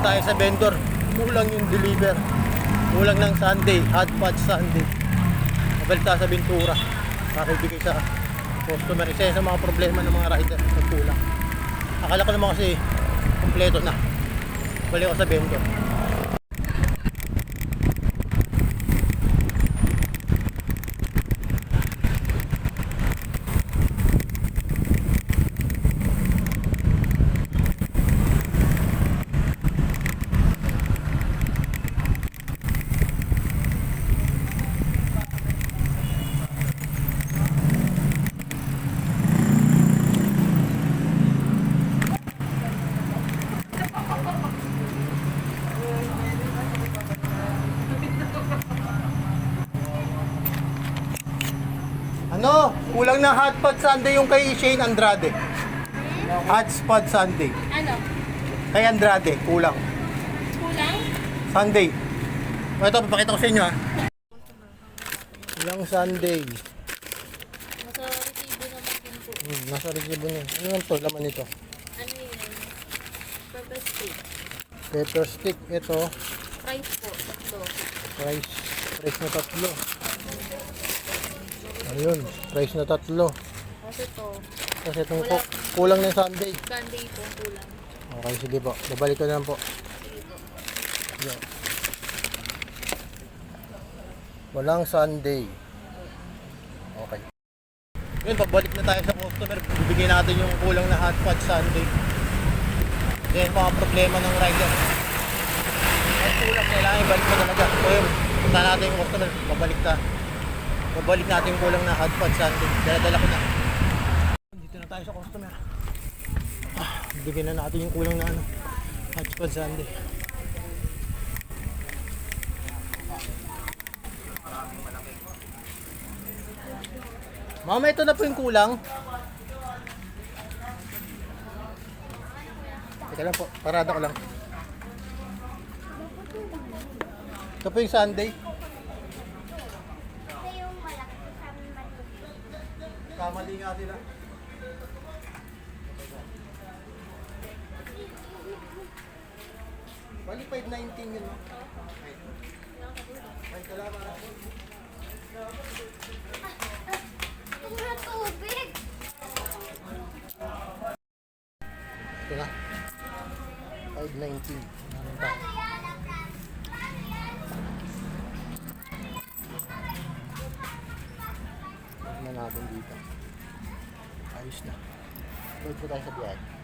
tayo sa vendor. Kulang yung deliver. Kulang ng Sunday, hot pot Sunday. Mabalik tayo sa Ventura. Makibigay sa customer. Isa sa mga problema ng mga rider. Nagkulang. Akala ko naman kasi kompleto na. Balik ako sa vendor. Ano? Kulang na hot pot Sunday yung kay Shane Andrade. Hot spot Sunday. Ano? Kay Andrade, kulang. Kulang? Sunday. O, Ito, papakita ko sa inyo ha. Kulang Sunday. Nasa resibo naman din po. Hmm, nasa resibo niya. Ano lang to? Laman nito. Ano yun? Purple stick. Pepper stick. Ito, Price po. Ito. price. Price na tatlo. Ayun, price na tatlo. Kasi ito. Kasi itong ku- kulang na yung Sunday. Sunday po. Kulang. Okay, sige po. Babalik ko na lang po. Sige po. Yo. Walang Sunday. Okay. Yun, pabalik na tayo sa customer. Bibigyan natin yung kulang na hot pot Sunday. Yan mga problema ng rider. Ang kulang, kailangan ibalik mo talaga. So yun, punta natin yung customer. Pabalik na. Pabalik natin yung kulang na hot pot Sunday. Dala-dala ko na. Dito na tayo sa customer. Ah, bigyan na natin yung kulang na ano, hot pot Sunday. Mama, ito na po yung kulang. Teka lang po, parada ko lang. Ito po yung Sunday. Kamali nga sila. Bali 519 yun? Ay, salamat. Mura tubig! Ito na. 519. Meron tayo. Tignan natin dito. Ayos na. Wait ko tayo sa biyahe.